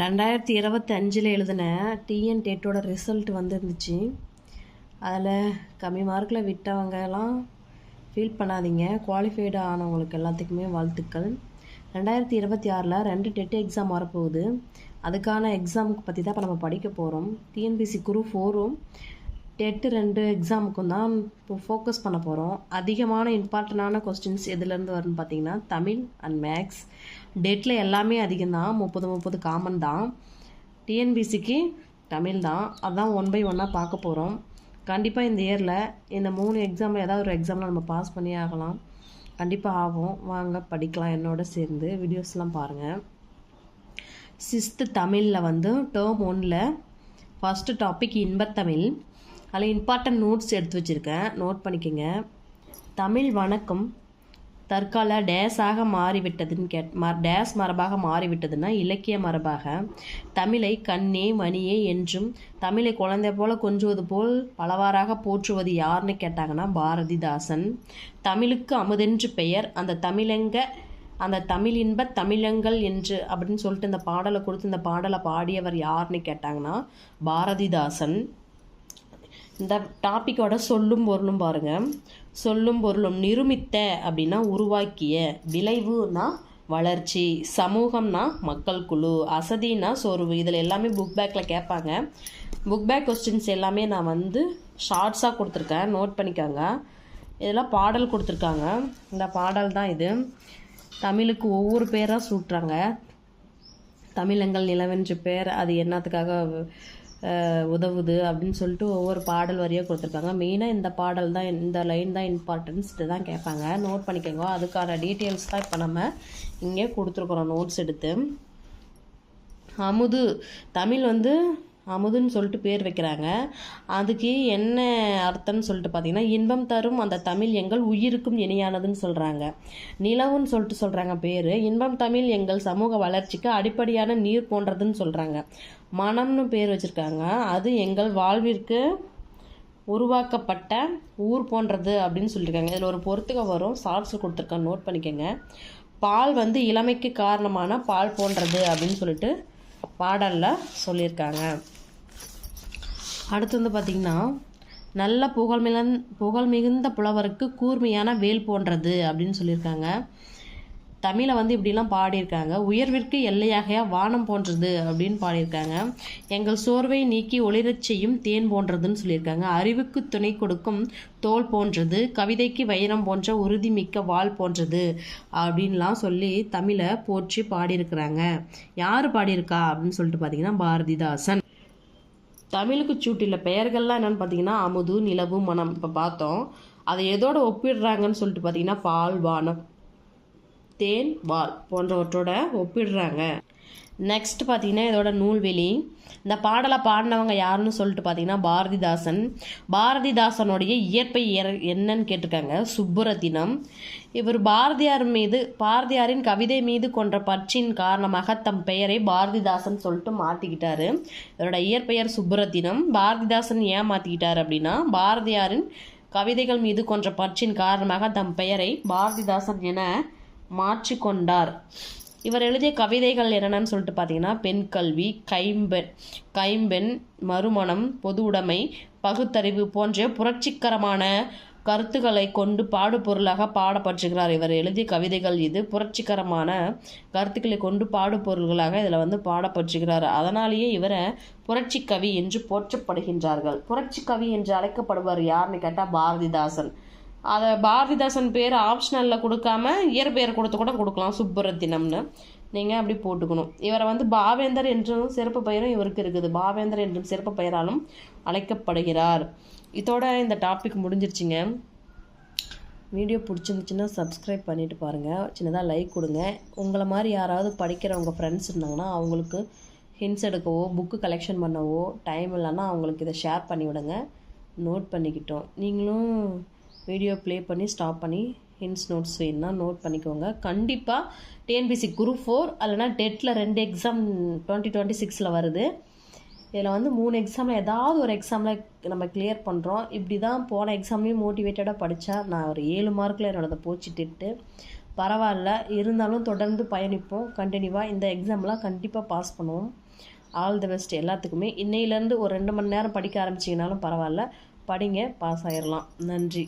ரெண்டாயிரத்தி இருபத்தி அஞ்சில் எழுதின டிஎன் டெட்டோட ரிசல்ட் வந்துருந்துச்சு. அதில் கம்மி மார்க்கில் விட்டவங்கலாம் ஃபீல் பண்ணாதீங்க. குவாலிஃபைடு ஆனவங்களுக்கு எல்லாத்துக்குமே வாழ்த்துக்கள். ரெண்டாயிரத்தி இருபத்தி ஆறில் ரெண்டு டெட் எக்ஸாம் வரப்போகுது. அதுக்கான எக்ஸாமுக்கு பற்றி தான் இப்போ நம்ம படிக்க போகிறோம் டிஎன்பிசி குரூப் ஃபோரும் டெட்டு ரெண்டு எக்ஸாமுக்கும் தான் இப்போ ஃபோக்கஸ் பண்ண போகிறோம் அதிகமான இம்பார்ட்டண்டான கொஸ்டின்ஸ் எதுலேருந்து வரும்னு பார்த்தீங்கன்னா தமிழ் அண்ட் மேக்ஸ் டெட்டில் எல்லாமே அதிகம்தான் முப்பது முப்பது காமன் தான். டிஎன்பிசிக்கு தமிழ் தான். அதான் ஒன் பை ஒன்னாக பார்க்க போகிறோம் கண்டிப்பாக இந்த இயரில் இந்த மூணு எக்ஸாமில் ஏதாவது ஒரு எக்ஸாமில் நம்ம பாஸ் பண்ணி ஆகலாம். கண்டிப்பாக ஆகும். வாங்க படிக்கலாம். என்னோட சேர்ந்து வீடியோஸ்லாம் பாருங்கள் சிக்ஸ்த்து தமிழில் வந்து டேர்ம் ஒன்னில் ஃபஸ்ட்டு டாபிக் இன்பத்தமிழ். அதில் இம்பார்ட்டன்ட் நோட்ஸ் எடுத்து வச்சுருக்கேன். நோட் பண்ணிக்கோங்க. தமிழ் வணக்கம். தற்கால டேஸாக மாறிவிட்டதுன்னு கேட் ம டேஸ் மரபாக மாறிவிட்டதுன்னா இலக்கிய மரபாக. தமிழை கண்ணே மணியே என்றும் தமிழை குழந்தை போல கொஞ்சுவது போல் பலவாறாக போற்றுவது யாருன்னு கேட்டாங்கன்னா பாரதிதாசன். தமிழுக்கு அமுதென்று பெயர் அந்த தமிழங்க அந்த தமிழ் இன்ப தமிழங்கள் என்று அப்படின்னு சொல்லிட்டு இந்த பாடலை கொடுத்து இந்த பாடலை பாடியவர் யாருன்னு கேட்டாங்கன்னா பாரதிதாசன். இந்த டாப்பிக்கோட சொல்லும் பொருளும் பாருங்க. சொல்லும் பொருளும் நிருமித்த அப்படின்னா உருவாக்கிய விளைவுனா வளர்ச்சி சமூகம்னா மக்கள் குழு அசதினா சோர்வு இதில் எல்லாமே புக் பேக்கில் கேட்பாங்க. புக் பேக் கொஸ்டின்ஸ் எல்லாமே நான் வந்து ஷார்ட்ஸாக கொடுத்துருக்கேன். நோட் பண்ணிக்காங்க. இதெல்லாம் பாடல் கொடுத்துருக்காங்க. இந்த பாடல் தான் இது. தமிழுக்கு ஒவ்வொரு பேராக சூட்டுறாங்க. தமிழங்கள் நிலவென்று பேர் அது என்னத்துக்காக உதவுது அப்படின்னு சொல்லிட்டு ஒவ்வொரு பாடல் வரியாக கொடுத்துருக்காங்க. மெயினாக இந்த பாடல் தான் இந்த லைன் தான் இம்பார்ட்டன்ஸ் தான் கேட்பாங்க. நோட் பண்ணிக்கோங்க. அதுக்கான டீட்டெயில்ஸ் தான் இப்போ நம்ம இங்கே கொடுத்துருக்குறோம் நோட்ஸ் எடுத்து. அமுது தமிழ் வந்து அமுதுன்னு சொல்லிட்டு பேர் வைக்கிறாங்க. அதுக்கு என்ன அர்த்தம்னு சொல்லிட்டு பார்த்தீங்கன்னா இன்பம் தரும் அந்த தமிழ் எங்கள் உயிருக்கும் இணையானதுன்னு சொல்கிறாங்க நிலவுன்னு சொல்லிட்டு சொல்கிறாங்க பேர். இன்பம் தமிழ் எங்கள் சமூக வளர்ச்சிக்கு அடிப்படையான நீர் போன்றதுன்னு சொல்கிறாங்க மனம்னு பேர் வச்சுருக்காங்க. அது எங்கள் வாழ்விற்கு உருவாக்கப்பட்ட ஊர் போன்றது அப்படின்னு சொல்லியிருக்காங்க இதில் ஒரு பொறுத்துக்க வரும். ஷார்ட்ஸில் கொடுத்துருக்கேன். நோட் பண்ணிக்கோங்க. பால் வந்து இளமைக்கு காரணமான பால் போன்றது அப்படின்னு சொல்லிட்டு பாடலில் சொல்லியிருக்காங்க. அடுத்து வந்து பார்த்திங்கன்னா நல்ல புகழ்மிகன் புகழ் மிகுந்த புலவருக்கு கூர்மையான வேல் போன்றது அப்படின்னு சொல்லியிருக்காங்க. தமிழை வந்து இப்படிலாம் பாடியிருக்காங்க. உயர்விற்கு எல்லையாக வானம் போன்றது அப்படின்னு பாடியிருக்காங்க. எங்கள் சோர்வை நீக்கி ஒளிரச் செய்யும் தேன் போன்றதுன்னு சொல்லியிருக்காங்க. அறிவுக்கு துணை கொடுக்கும் தோல் போன்றது கவிதைக்கு வைரம் போன்ற உறுதிமிக்க வாள் போன்றது அப்படின்லாம் சொல்லி தமிழை போற்றி பாடியிருக்கிறாங்க. யார் பாடியிருக்கா அப்படின்னு சொல்லிட்டு பார்த்தீங்கன்னா பாரதிதாசன். தமிழுக்கு சூட்டில் பெயர்கள்லாம் என்னென்னு பார்த்தீங்கன்னா அமுது நிலவு மனம். இப்போ பார்த்தோம். அதை எதோட ஒப்பிடுறாங்கன்னு சொல்லிட்டு பார்த்தீங்கன்னா பால்வானம் தேன் வால் போன்றவற்றோட ஒப்பிடுறாங்க. நெக்ஸ்ட் பார்த்தீங்கன்னா இதோட நூல்வெளி. இந்த பாடலை பாடினவங்க யாருன்னு சொல்லிட்டு பார்த்தீங்கன்னா பாரதிதாசன். பாரதிதாசனுடைய இயற்பை என்னன்னு கேட்டிருக்காங்க சுப்புரத்தினம் இவர் பாரதியார் மீது பாரதியாரின் கவிதை மீது கொன்ற பற்றின் காரணமாக தம் பெயரை பாரதிதாசன் சொல்லிட்டு மாற்றிக்கிட்டாரு இவரோட இயற்பெயர் சுப்புரத்தினம் பாரதிதாசன் ஏன் மாற்றிக்கிட்டார் அப்படின்னா பாரதியாரின் கவிதைகள் மீது கொன்ற பற்றின் காரணமாக தம் பெயரை பாரதிதாசன் என மாற்றிக்கொண்டார். இவர் எழுதிய கவிதைகள் என்னென்னு சொல்லிட்டு பார்த்தீங்கன்னா பெண் கல்வி கைம்பெண் கைம்பெண் மறுமணம் பொது உடைமை பகுத்தறிவு போன்ற புரட்சிகரமான கருத்துக்களை கொண்டு பாடுபொருளாக பாடப்பட்டிருக்கிறார் இவர். எழுதிய கவிதைகள் இது புரட்சிகரமான கருத்துக்களை கொண்டு பாடுபொருள்களாக இதில் வந்து பாடப்பட்டிருக்கிறார். அதனாலேயே இவரை புரட்சி கவி என்று போற்றப்படுகின்றார்கள். புரட்சி கவி என்று அழைக்கப்படுவார் யாருன்னு கேட்டால் பாரதிதாசன். அதை பாரதிதாசன் பேர் ஆப்ஷனலில் கொடுக்காம இயற்பெயர் கொடுத்து கூட கொடுக்கலாம் சுப்புரத்தினம்னு. நீங்கள் அப்படி போட்டுக்கணும். இவரை வந்து பாவேந்தர் என்றும் சிறப்பு பெயரும் இவருக்கு இருக்குது. பாவேந்தர் என்றும் சிறப்பு பெயராலும் அழைக்கப்படுகிறார். இதோட இந்த டாபிக் முடிஞ்சிருச்சுங்க. வீடியோ பிடிச்சிருந்துச்சுன்னா சப்ஸ்கிரைப் பண்ணிட்டு பாருங்கள் சின்னதாக லைக் கொடுங்க. உங்களை மாதிரி யாராவது படிக்கிறவங்க ஃப்ரெண்ட்ஸ் இருந்தாங்கன்னா அவங்களுக்கு ஹிண்ட்ஸ் எடுக்கவோ புக்கு கலெக்ஷன் பண்ணவோ டைம் இல்லைன்னா அவங்களுக்கு இதை ஷேர் பண்ணி விடுங்க நோட் பண்ணிக்கிட்டோம். நீங்களும் வீடியோ ப்ளே பண்ணி ஸ்டாப் பண்ணி ஹிண்ட்ஸ் நோட்ஸ் வேணும்னா நோட் பண்ணிக்கோங்க. கண்டிப்பாக டிஎன்பிசி குரூப் ஃபோர் அல்லைனா டெட்டில் ரெண்டு எக்ஸாம் டுவெண்ட்டி டுவெண்ட்டி சிக்ஸில் வருது. இதில் வந்து மூணு எக்ஸாமில் ஏதாவது ஒரு எக்ஸாமில் நம்ம கிளியர் பண்ணுறோம் இப்படி தான் போன எக்ஸாம்லேயும் மோட்டிவேட்டடாக படித்தா நான் ஒரு ஏழு மார்க்கில் என்னோடதை போச்சு டெட்டு பரவாயில்ல. இருந்தாலும் தொடர்ந்து பயணிப்போம். கண்டினியூவாக இந்த எக்ஸாம்லாம் கண்டிப்பாக பாஸ் பண்ணுவோம். ஆல் தி பெஸ்ட் எல்லாத்துக்குமே. இன்னையிலேருந்து ஒரு ரெண்டு மணி நேரம் படிக்க ஆரம்பிச்சிங்கனாலும் பரவாயில்ல. படிங்க பாஸ் ஆயிடலாம் நன்றி.